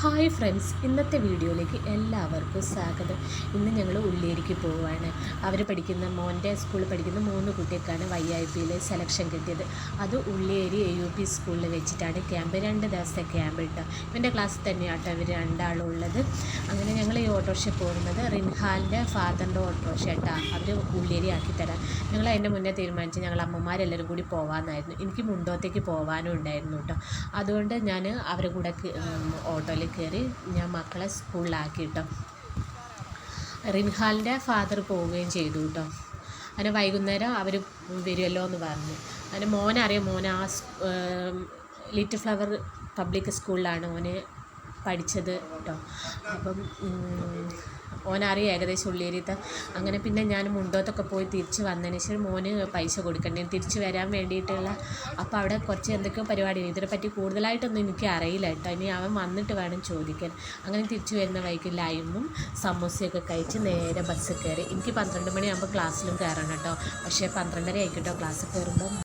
Hi friends ഇന്നത്തെ വീഡിയോയിലേക്ക് എല്ലാവർക്കും സ്വാഗതം. ഇന്ന് ഞങ്ങൾ ഉള്ളിയേരിക്ക് പോവുകയാണ് അവർ പഠിക്കുന്ന മോന്റെ സ്കൂളിൽ പഠിക്കുന്ന മൂന്ന് കുട്ടികൾക്കാണ് വൈ ഐ പിയിൽ സെലക്ഷൻ കിട്ടിയത്. അത് ഉള്ളിയേരി എ യു പി സ്കൂളിൽ വെച്ചിട്ടാണ് ക്യാമ്പ് രണ്ട് ദിവസത്തെ ക്യാമ്പ് കേട്ടോ ഇവന്റെ ക്ലാസ്സിൽ തന്നെയാട്ടോ ഇവർ രണ്ടാളുള്ളത് അങ്ങനെ ഞങ്ങൾ ഈ ഓട്ടോറിക്ഷ പോകുന്നത് റിൻഹാലിന്റെ ഫാദറിന്റെ ഓട്ടോറിക്ഷ കേട്ടാ അവർ ഉള്ളിയേരി ആക്കി തരാം. ഞങ്ങൾ അതിന്റെ മുന്നേ തീരുമാനിച്ച് ഞങ്ങൾ അമ്മമാരെല്ലാവരും കൂടി പോകാമെന്നായിരുന്നു എനിക്ക് മുണ്ടോത്തേക്ക് പോകാനും ഉണ്ടായിരുന്നു കേട്ടോ അതുകൊണ്ട് ഞാൻ അവരുടെ കൂടെ ഓട്ടോയിൽ കയറി ഞാൻ മക്കളെ സ്കൂളിലാക്കി കേട്ടോ റിൻഹാലിന്റെ ഫാദർ പോവുകയും ചെയ്തു കേട്ടോ അങ്ങനെ വൈകുന്നേരം അവർ വരുമല്ലോ എന്ന് പറഞ്ഞു. അങ്ങനെ മോനറിയാം മോൻ ആ ലിറ്റിൽ ഫ്ലവർ പബ്ലിക് സ്കൂളിലാണ് മോന് പഠിച്ചത് കേട്ടോ അപ്പം ഓനറിയാം ഏകദേശം ഉള്ളിയേരിത്തെ അങ്ങനെ പിന്നെ ഞാൻ മുണ്ടോത്തൊക്കെ പോയി തിരിച്ച് വന്നതിന് ശേഷം മോന് പൈസ കൊടുക്കണ്ടേ തിരിച്ച് വരാൻ വേണ്ടിയിട്ടുള്ള. അപ്പോൾ അവിടെ കുറച്ച് എന്തൊക്കെയോ പരിപാടി ഇതിനെപ്പറ്റി കൂടുതലായിട്ടൊന്നും എനിക്ക് അറിയില്ല കേട്ടോ. ഇനി അവൻ വന്നിട്ട് വേണം ചോദിക്കാൻ. അങ്ങനെ തിരിച്ച് വരുന്ന വഴിക്ക് ലൈമും സമൂസയൊക്കെ കഴിച്ച് നേരെ ബസ്സിൽ കയറി. എനിക്ക് പന്ത്രണ്ട് മണിയാകുമ്പോൾ ക്ലാസ്സിലും കയറണം കേട്ടോ. പക്ഷേ പന്ത്രണ്ടര ആയിക്കോട്ടോ ക്ലാസ്സിൽ കയറുമ്പം